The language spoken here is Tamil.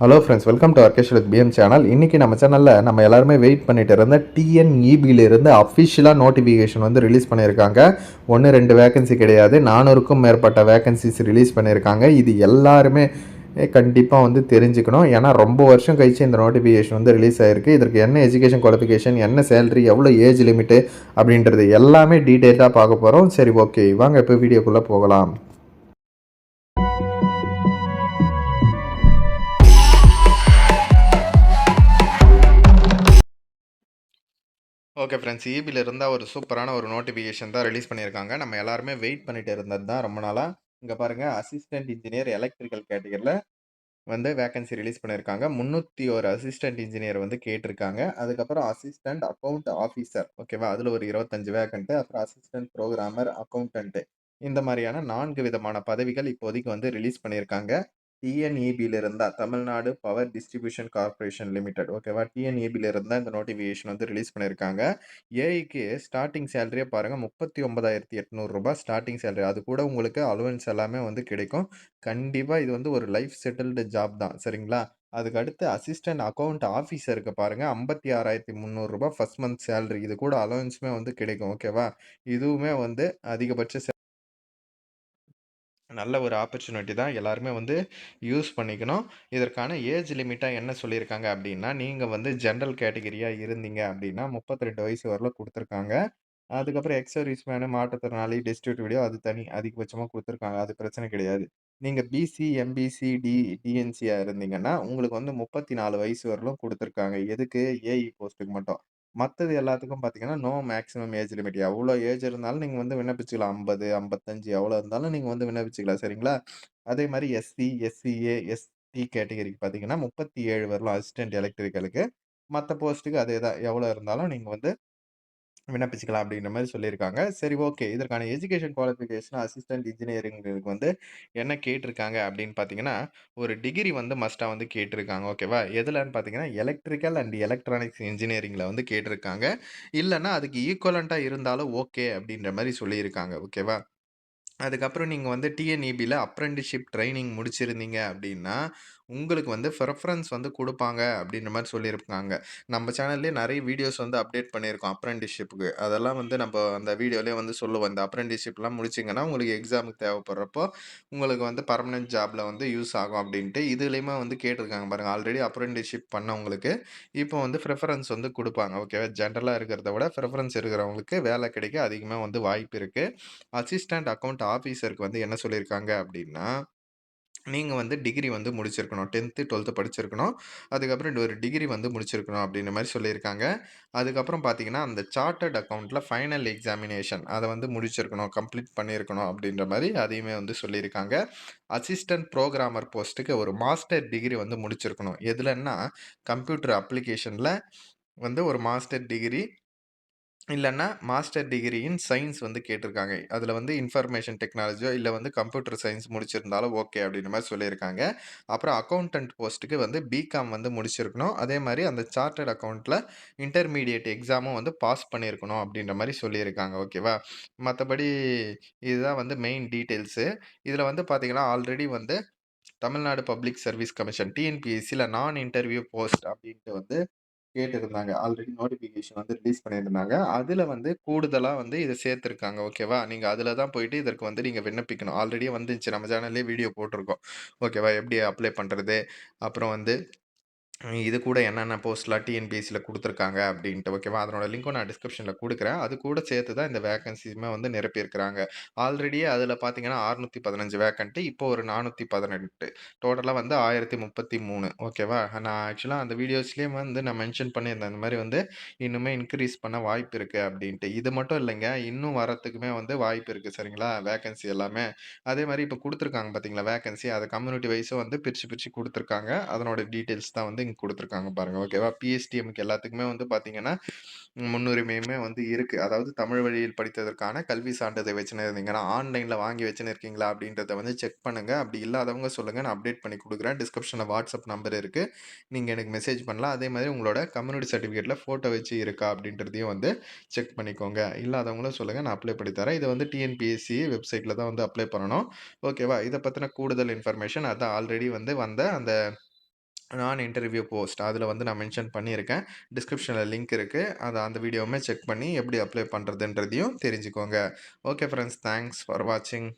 Hello friends welcome to Arkesh with PM channel இன்றைக்கி நம்ம சேனலில் நம்ம எல்லாருமே வெயிட் பண்ணிட்டு இருந்த டிஎன்இபியிலிருந்து அஃபிஷியலாக நோட்டிஃபிகேஷன் வந்து ரிலீஸ் பண்ணியிருக்காங்க ஒன்று ரெண்டு வேகன்சி கிடையாது. நானூறுக்கும் மேற்பட்ட வேகன்சிஸ் ரிலீஸ் பண்ணியிருக்காங்க இது எல்லாருமே கண்டிப்பாக வந்து தெரிஞ்சுக்கணும். ஏன்னா ரொம்ப வருஷம் கழிச்சு இந்த நோட்டிஃபிகேஷன் வந்து ரிலீஸ் ஆகிருக்கு இதற்கு என்ன எஜுகேஷன் குவாலிஃபிகேஷன் என்ன சேலரி எவ்வளோ ஏஜ் லிமிட்டு அப்படின்றது எல்லாமே டீட்டெயில்டாக பார்க்க போகிறோம் சரி ஓகே வாங்க இப்போ வீடியோக்குள்ளே போகலாம். ஓகே ஃப்ரெண்ட்ஸ் ஈபியில் இருந்தால் ஒரு சூப்பரான ஒரு நோட்டிஃபிகேஷன் தான் ரிலீஸ் பண்ணியிருக்காங்க. நம்ம எல்லாருமே வெயிட் பண்ணிட்டு இருந்தது தான் ரொம்ப நாளாக இங்கே பாருங்கள் அசிஸ்டன்ட் இன்ஜினியர் எலக்ட்ரிக்கல் கேட்டகரியில் வந்து வேகன்சி ரிலீஸ் பண்ணியிருக்காங்க. முந்நூற்றி ஒரு அசிஸ்டன்ட் இன்ஜினியர் வந்து கேட்டிருக்காங்க. அதுக்கப்புறம் அசிஸ்டன்ட் அக்கௌண்ட் ஆஃபீஸர் ஓகேவா அதில் ஒரு இருபத்தஞ்சு வேகண்ட்டு அப்புறம் அசிஸ்டன்ட் ப்ரோக்ராமர் அக்கௌண்டன்ட்டு இந்த மாதிரியான நான்கு விதமான பதவிகள் இப்போதைக்கு வந்து ரிலீஸ் பண்ணியிருக்காங்க. டிஎன்இபியில் இருந்தால் Tamil Nadu power distribution corporation limited ஓகேவா டிஎன்இபியில் இருந்தால் இந்த நோட்டிஃபிகேஷன் வந்து ரிலீஸ் பண்ணியிருக்காங்க ஏஐக்கு ஸ்டார்டிங் சேலரியே பாருங்கள் முப்பத்தி ஒன்பதாயிரத்தி எட்நூறுரூபா ஸ்டார்டிங் சேலரி அது கூட உங்களுக்கு அலவன்ஸ் எல்லாமே வந்து கிடைக்கும். கண்டிப்பாக இது வந்து ஒரு லைஃப் செட்டில்டு ஜாப் தான். சரிங்களா? அதுக்கு அடுத்து அசிஸ்டன்ட் அக்கௌண்ட் ஆஃபீஸருக்கு பாருங்கள் ஐம்பத்தி ஆறாயிரத்தி முந்நூறுரூபா ஃபஸ்ட் மந்த் சேலரி இது கூட அலவன்ஸுமே வந்து கிடைக்கும். ஓகேவா இதுவுமே வந்து அதிகபட்ச நல்ல ஒரு ஆப்பர்ச்சுனிட்டி தான் எல்லாருமே வந்து யூஸ் பண்ணிக்கணும். இதற்கான ஏஜ் லிமிட்டாக என்ன சொல்லியிருக்காங்க அப்படின்னா நீங்கள் வந்து ஜென்ரல் கேட்டகிரியாக இருந்தீங்க அப்படின்னா முப்பத்தி ரெண்டு வயசு வரல கொடுத்துருக்காங்க. அதுக்கப்புறம் எக்ஸர்வீஸ் மேனு மாற்றுத்திறனாளி டிஸ்ட்ரிபியூட் வீடியோ அது தனி அதிகபட்சமாக கொடுத்துருக்காங்க. அது பிரச்சனை கிடையாது. நீங்கள் பிசி எம்பிசி டி டிஎன்சியாக இருந்தீங்கன்னா உங்களுக்கு வந்து முப்பத்தி நாலு வயசு வரலும் கொடுத்துருக்காங்க. எதுக்கு? ஏஇ போஸ்ட்டுக்கு மட்டும். மற்றது எல்லாத்துக்கும் பார்த்தீங்கன்னா, நோ மேக்ஸிமம் ஏஜ் லிமிட். எவ்வளோ ஏஜ் இருந்தாலும் நீங்க வந்து விண்ணப்பிச்சுக்கலாம். 50, 55 எவ்வளோ இருந்தாலும் நீங்க வந்து விண்ணப்பிச்சுக்கலாம். சரிங்களா? அதே மாரி எஸ்சி, எஸ்சிஏ, எஸ்டி கேட்டகரிக்கு பார்த்தீங்கன்னா, 37 வரலாம் அசிஸ்டன்ட் எலக்ட்ரிக்கலுக்கு. மத்த போஸ்ட்டுக்கு அதே தான். எவ்வளோ இருந்தாலும் நீங்க வந்து விண்ணப்பிச்சுக்கலாம் அப்படின்ற மாதிரி சொல்லியிருக்காங்க. சரி ஓகே. இதற்கான எஜுகேஷன் குவாலிஃபிகேஷன் அசிஸ்டன்ட் இன்ஜினியரிங்களுக்கு வந்து என்ன கேட்டிருக்காங்க அப்படின்னு பார்த்தீங்கன்னா, ஒரு டிகிரி வந்து மஸ்ட்டாக வந்து கேட்டிருக்காங்க. ஓகேவா? எதுலன்னு பார்த்தீங்கன்னா, எலக்ட்ரிக்கல் அண்ட் எலக்ட்ரானிக்ஸ் இன்ஜினியரிங்கில் வந்து கேட்டிருக்காங்க. இல்லைன்னா அதுக்கு ஈக்குவலண்ட்டாக இருந்தாலும் ஓகே அப்படின்ற மாதிரி சொல்லியிருக்காங்க. ஓகேவா? அதுக்கப்புறம் நீங்கள் வந்து டிஎன்இபியில் அப்ரெண்டிஷிப் ட்ரைனிங் முடிச்சிருந்தீங்க அப்படின்னா, உங்களுக்கு வந்து ப்ரிஃபரன்ஸ் வந்து கொடுப்பாங்க அப்படின்ற மாதிரி சொல்லியிருக்காங்க. நம்ம சேனல்லே நிறைய வீடியோஸ் வந்து அப்டேட் பண்ணியிருக்கோம் அப்ரெண்டிஷிப்புக்கு அதெல்லாம் வந்து நம்ம அந்த வீடியோலேயே வந்து சொல்லுவோம். இந்த அப்ரெண்டிஷிப்லாம் முடிச்சீங்கன்னா, உங்களுக்கு எக்ஸாமுக்கு தேவைப்படுறப்போ, உங்களுக்கு வந்து பர்மனெண்ட் ஜாபில் வந்து யூஸ் ஆகும் அப்படின்ட்டு. இதுலேயுமே வந்து கேட்டிருக்காங்க பாருங்கள் ஆல்ரெடி அப்ரெண்டிஷிப் பண்ணவங்களுக்கு, இப்போ வந்து ப்ரிஃபரன்ஸ் வந்து கொடுப்பாங்க ஓகேவா? ஜென்ரலாக இருக்கிறத விட ப்ரிஃபரன்ஸ் இருக்கிறவங்களுக்கு வேலை கிடைக்க அதிகமாக வந்து வாய்ப்பு இருக்குது அசிஸ்டன்ட் அக்கௌண்ட் ஆஃபீஸருக்கு வந்து என்ன சொல்லியிருக்காங்க அப்படின்னா, நீங்கள் வந்து டிகிரி வந்து முடிச்சிருக்கணும். 10த், 12த் படிச்சிருக்கணும். அதுக்கப்புறம் ஒரு டிகிரி வந்து முடிச்சிருக்கணும் அப்படின்ற மாதிரி சொல்லியிருக்காங்க. அதுக்கப்புறம் பார்த்தீங்கன்னா, அந்த சார்ட்டர்ட் அக்கௌண்ட்டில் ஃபைனல் எக்ஸாமினேஷன் அதை வந்து முடிச்சிருக்கணும். கம்ப்ளீட் பண்ணியிருக்கணும் அப்படின்ற மாதிரி அதையுமே வந்து சொல்லியிருக்காங்க. அசிஸ்டன்ட் ப்ரோக்ராமர் போஸ்ட்டுக்கு ஒரு மாஸ்டர் டிகிரி வந்து முடிச்சிருக்கணும். எதுலன்னா, கம்ப்யூட்டர் அப்ளிகேஷனில் வந்து ஒரு மாஸ்டர் டிகிரி இல்லன்னா, மாஸ்டர் டிகிரி இன் சயன்ஸ் வந்து கேட்டிருக்காங்க. அதில் வந்து இன்ஃபர்மேஷன் டெக்னாலஜியோ, இல்ல வந்து கம்ப்யூட்டர் சயன்ஸ் முடிச்சிருந்தாலும் ஓகே அப்படின்ற மாரி சொல்லியிருக்காங்க. அப்புறம் அக்கவுண்டன்ட் போஸ்ட்டுக்கு வந்து பிகாம் வந்து முடிச்சிருக்கணும். அதே மாரி அந்த சார்ட்டர்ட் அக்கவுண்ட்ல இன்டர்மீடியேட் எக்ஸாமும் வந்து பாஸ் பண்ணியிருக்கணும் அப்படின்ற மாரி சொல்லியிருக்காங்க. ஓகேவா? மத்தபடி இதுதான் வந்து மெயின் டீட்டெயில்ஸு. இதில் வந்து பார்த்தீங்கன்னா, ஆல்ரெடி வந்து தமிழ்நாடு பப்ளிக் சர்வீஸ் கமிஷன் டிஎன்பிஎஸ்சில நான் இன்டர்வியூ போஸ்ட் அப்படின்ட்டு வந்து கேட்டிருந்தாங்க. ஆல்ரெடி நோட்டிஃபிகேஷன் வந்து ரிலீஸ் பண்ணியிருந்தாங்க. அதில் வந்து கூடுதலா வந்து இத சேர்த்திருக்காங்க. ஓகேவா? நீங்க அதில் தான் போயிட்டு இதற்கு வந்து நீங்க விண்ணப்பிக்கணும். ஆல்ரெடி வந்துருச்சு. நம்ம சேனல்லயே வீடியோ போட்டிருக்கோம். ஓகேவா? எப்படி அப்ளை பண்றது? அப்புறம் வந்து இது கூட என்னென்ன போஸ்ட்லாம் டிஎன்பிஎஸ்சியில் கொடுத்துருக்காங்க அப்படின்ட்டு ஓகேவா? அதனோட லிங்க்கும் நான் டிஸ்கிரிப்ஷனில் கொடுக்குறேன் அது கூட சேர்த்து தான் இந்த வேகன்சிஸுமே வந்து நிரப்பியிருக்கிறாங்க. ஆல்ரெடியே அதில் பார்த்தீங்கன்னா, 615 வேக்கன்ட் இப்போ ஒரு நானூற்றி பதினெட்டு டோட்டலாக வந்து 1033 ஓகேவா? நான் ஆக்சுவலாக அந்த வீடியோஸ்லேயே வந்து நான் மென்ஷன் பண்ணியிருந்தேன். இந்த மாதிரி வந்து இன்னுமே இன்க்ரீஸ் பண்ண வாய்ப்பு இருக்குது அப்படின்ட்டு. இது மட்டும் இல்லைங்க. இன்னும் வரத்துக்குமே வந்து வாய்ப்பு இருக்குது சரிங்களா? வேக்கன்சி எல்லாமே. அதே மாதிரி இப்போ கொடுத்துருக்காங்க பார்த்தீங்களா? வேகன்சி அதை கம்யூனிட்டி வைஸும் வந்து பிரிச்சு பிரிச்சு கொடுத்துருக்காங்க அதனோட டீட்டெயில்ஸ் தான் வந்து இங்க கொடுத்துருக்காங்க பாருங்க. ஓகேவா? பிஎஸ்டிஎம்க்கு எல்லாத்துக்குமே வந்து பார்த்தீங்கன்னா, முன்னுரிமையுமே வந்து இருக்குது அதாவது தமிழ் வழியில் படித்ததற்கான கல்வி சான்றிதழ் வச்சுன்னு இருந்தீங்கன்னா, ஆன்லைனில் வாங்கி வச்சுன்னு இருக்கீங்களா? அப்படின்றத வந்து செக் பண்ணுங்கள் அப்படி இல்லாதவங்க சொல்லுங்கள் நான் அப்டேட் பண்ணி கொடுக்குறேன் டிஸ்கிரிப்ஷனில் வாட்ஸ்அப் நம்பர் இருக்குது நீங்கள் எனக்கு மெசேஜ் பண்ணலாம். அதே மாதிரி உங்களோட கம்யூனிட்டி சர்டிஃபிகேட்டில் ஃபோட்டோ வச்சு இருக்கா? அப்படின்றதையும் வந்து செக் பண்ணிக்கோங்க. இல்லாதவங்களும் சொல்லுங்கள் நான் அப்ளை பண்ணி தரேன். இத வந்து டிஎன்பிஎஸ்சி வெப்சைட்டில் தான் வந்து அப்ளை பண்ணணும். ஓகேவா? இதை பற்றின கூடுதல் இன்ஃபர்மேஷன் அதான் ஆல்ரெடி வந்து வந்த அந்த நான் இன்டர்வியூ போஸ்ட் அதில் வந்து நான் மென்ஷன் பண்ணியிருக்கேன். டிஸ்கிரிப்ஷனில் லிங்க் இருக்குது அதை அந்த வீடியோவுமே செக் பண்ணி எப்படி அப்ளை பண்ணுறதுன்றதையும் தெரிஞ்சுக்கோங்க. ஓகே ஃப்ரெண்ட்ஸ் தேங்க்ஸ் ஃபார் வாட்சிங்.